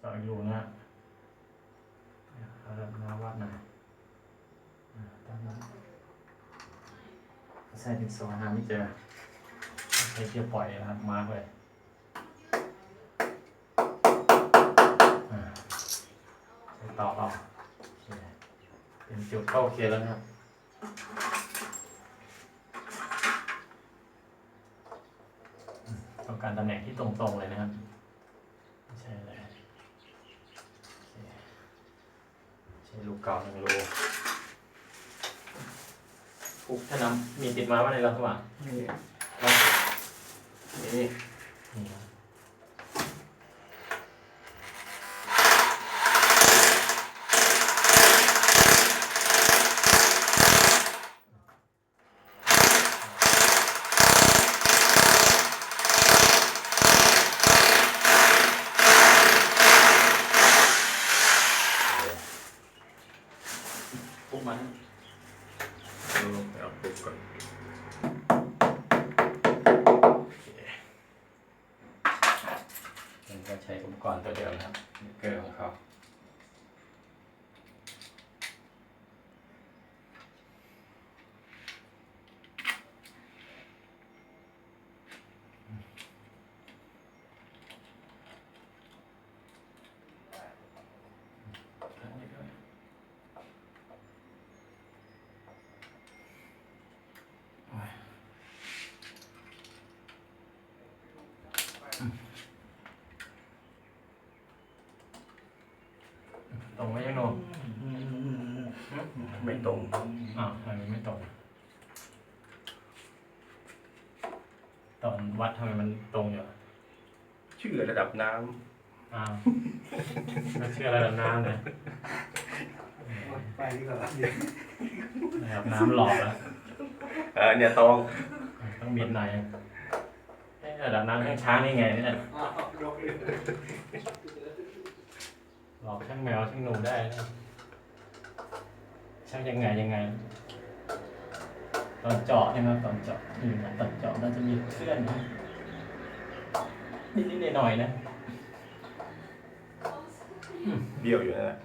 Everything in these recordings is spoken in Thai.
เจาะอยู่นะเอาแบบนาวัดหน่อยอ่าตามนั้นใส่ดินสอหาไม่เจอใช้เกียร์ปล่อยนะครับมาร์กเลยอ่าใช้ต่อเอาโอเคเป็นจุดก็โอเคแล้วนะครับต้องการตำแหน่งที่ตรงๆเลยนะครับไม่ใช่เลยโอเคใช้ลู กเก่าหนึ่งรูปุ๊บถ้าน้ำมีติดมาว่าในรัฐบาลนี่ครับนี่ นี่ครับปุ๊บมัน เอาไปเอาปุ๊บก่อน มันก็ใช้อุปกรณ์ตัวเดิมนะครับเกลือของเขาอันนี้ด้วยโอ้ย ตรงไหมยังโนม ไม่ตรง อ้าวทำไมไม่ตรง ตอนวัดทำไมมันตรงอยู่ชื่อระดับน้อ้าวไม่เชื่อระดับน้ำเลยไปดีกว่าระดับน้ำหลอกแล้วำเออเนี่ยตรงต้องบินหน่อยเอ๊ะระดับน้ำข้างช้างนี่ไงเนี่ยยกเลยหลอกช่างแมวช่างหนูได้นะ ช่างยังไงยังไง ตอนเจาะใช่ไหมตอนเจาะนี่นะตอนเจาะน่าจะมีเคลื่อนนะนิดๆหน่อยๆนะเบี้ยวอยู่นั่นแหละ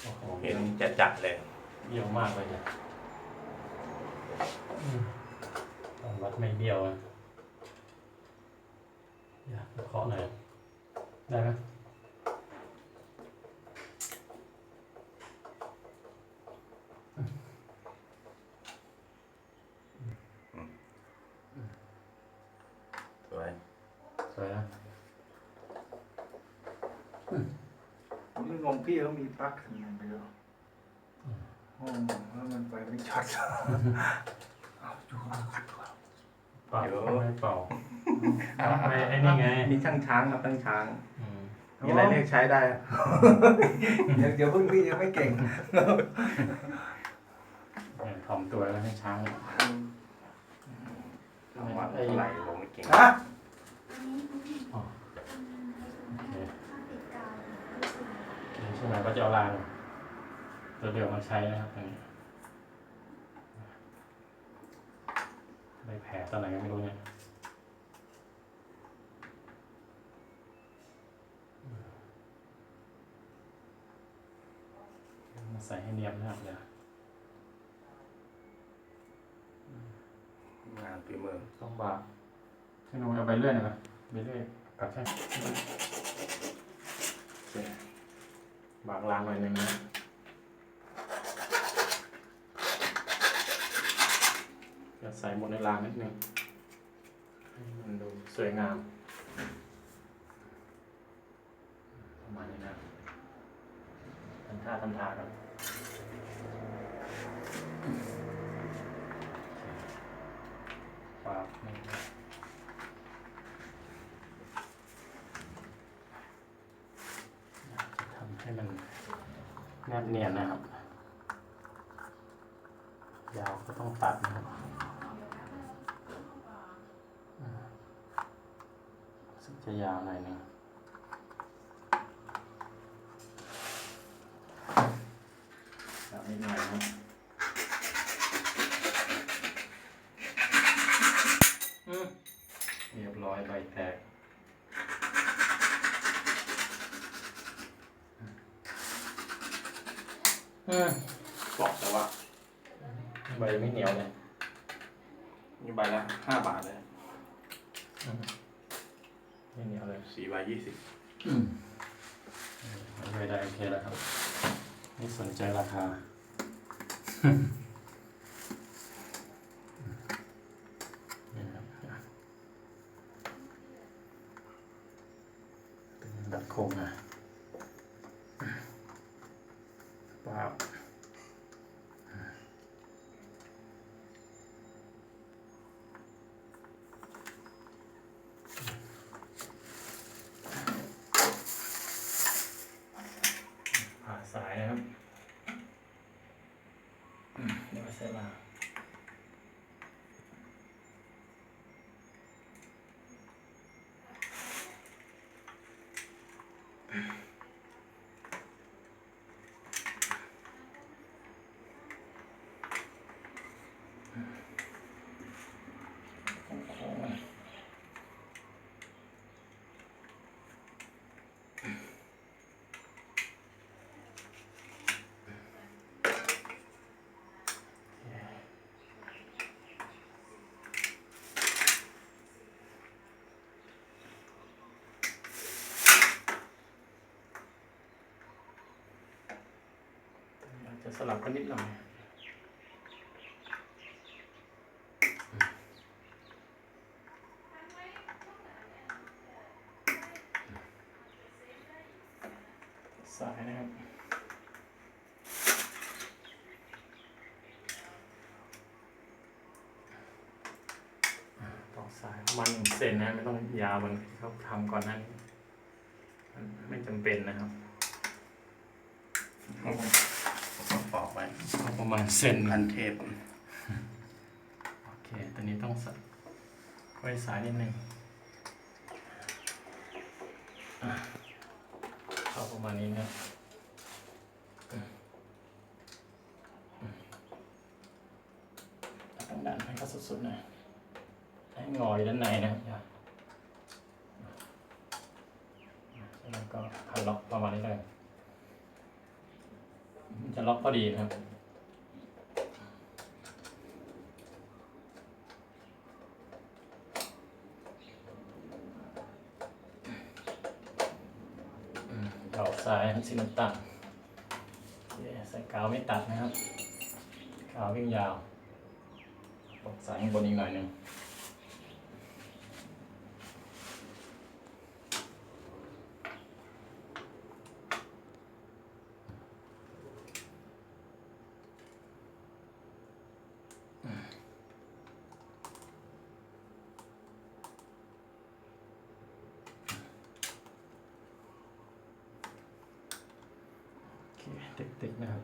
โอ้โหเห็นจะจัดเลย เบี้ยวมากเลยเนี่ยอืมตอนวัดไม่เบี้ยวอะอยากเคาะหน่อยได้ไหม สวย สวยนะ ผมไม่งงพี่เขามีปลั๊กทำงานไปแล้วโอ้แล้วมันไปไม่ช็อตเอาดูเอาขัดดูเอาเป่าไม่เป่าไม่ไอ้นี่ไงนี่ช่างช้างครับช่างช้างอืมมีอะไรเรียกใช้ได้อะเดี๋ยวเดี๋ยวเพิ่งพี่ยังไม่เก่งเนี่ยถ่อมตัวแล้วให้ช้างเลยถามว่าไหลลงไม่เก่งฮะ โอเคนี่ใช่ไหมก็จะเอาลางตัวเดียวมาใช้นะครับตรงนี้ได้แผลตอนไหนก็ไม่รู้เนี่ยมาใส่ให้เนียมนะครับเดี๋ยวงานฝีมือต้องบากช่างดูเอาไปเรื่อยหน่อยไหมไปเรื่อยกัดใช่ บากลางหน่อยหนึ่งนะจะใส่หมดในรางนิดนึงให้มันดูสวยงามประมาณนี้นะทำท่าทำทากนี่นะจะทำให้มันแนบเนียนนะครับ ยาวก็ต้องตัดนะครับอืมรู้สึกจะยาวหน่อยหนึงยาวนิดหน่อยนะครับอืมเรียบร้อยใบแตก อืมบอกแต่ว่าใบไม่เหนียวเลยนี่ใบละห้าบาทเลยอืมไม่เหนียวเลยสี่ใบยี่สิบอืมไม่ได้โอเคแล้วครับ ไม่สนใจราคา นี่นะครับเป็นดัดโคงนะป้าบผ่าสายนะครับอืมเดี๋ยวมาเสร็จแล้ว โค้งๆนะอา จะสลับกันนิดหน่อย สายนะครับ ต่อ สายประมาณหนึ่งเซนนะไม่ต้องยาวเหมือนที่เขาทำก่อนหนั้นมันไม่จำเป็นนะครับต้องปอกไว้เอาประมาณเซนพันเทปโอเคตอนนี้ต้องใส่ไว้สายนิดหนึ่งอะเข้าประมาณนี้นะครับอืมอืมต้องดันให้เขาสุดๆหน่อยให้ งอยด้านในนะครับแล้วก็พันล็อกประมาณนี้เลยจะล็อกพอดีนะครับดอกซ้ายสีน้ำตาลเคใส่กาวไม่ตัดนะครับ กาววิ่งยาวดอกซ้ายข้างบนอีกหน่อยหนึ่ง ติดๆนะครับ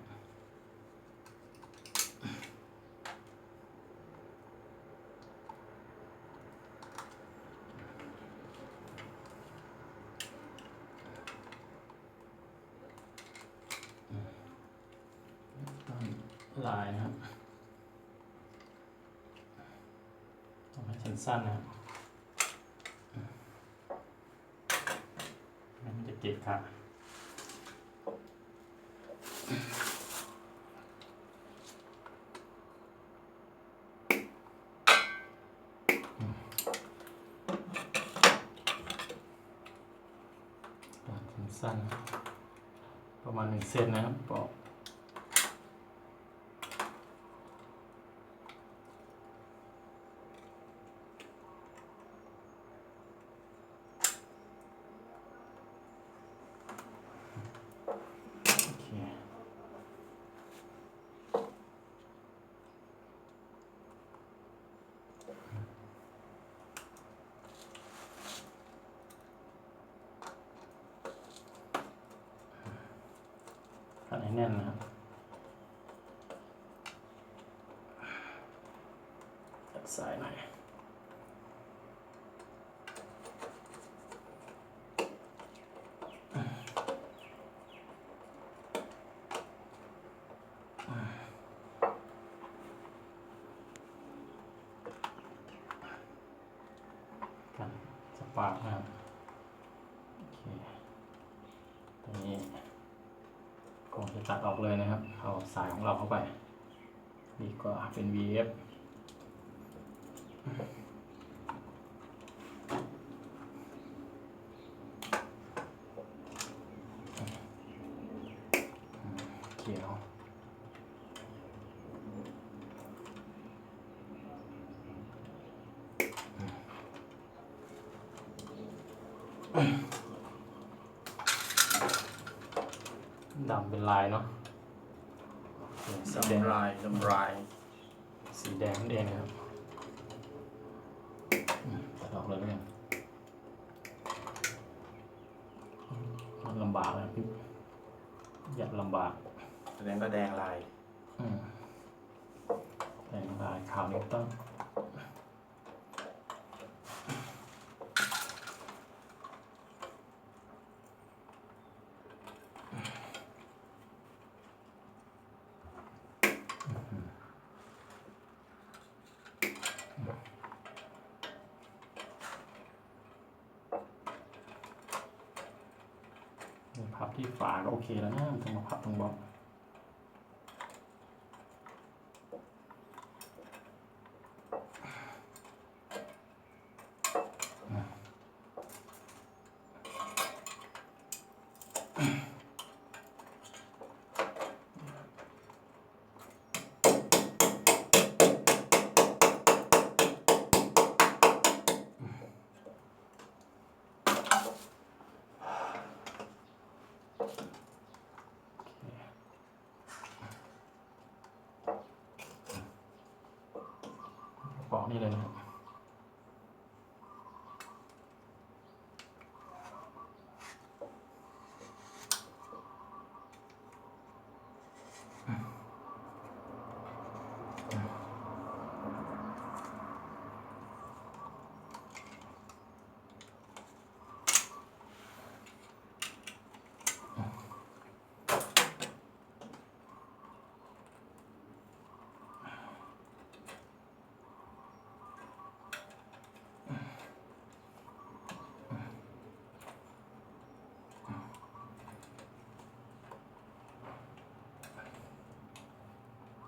ต้นลายนะครับต้องให้สั้นๆนะครับไม่งั้นจะเกะกะตัด สั้น ประมาณหนึ่งเซนนะครับปอก โอเคขัด ให้แน่นนะครับจัดสายหน่อยกันสปาร์กนะครับ โอเค ตัดออกเลยนะครับ เอาสายของเราเข้าไปดีกว่าเป็น VF เขียวดำ เป็นลายเนาะโอเคสีแดงดำลายดำลายสีแดงนั่นเองนะครับอืมตัดออกเลยแล้วกันมันลำบากนะพี่อยากลำบากแสดงก็แดงลายอืมแดงลายขาวนิ้วต้องพับ ที่ฝาก็โอเคแล้วนะตรงมาพับตรงบล็อก บอกนี่เลยนะครับ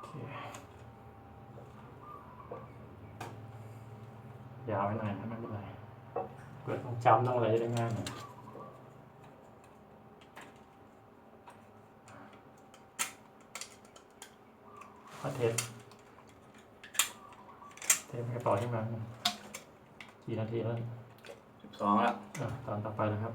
โอเค ยาวไปหน่อยนะไม่เป็นไรเกิดต้องจำต้องอะไรได้ง่ายหน่อยก็เทปเทปให้ต่อที่มากี่นาทีแล้วสิบสองละอะตอนต่อไปนะครับ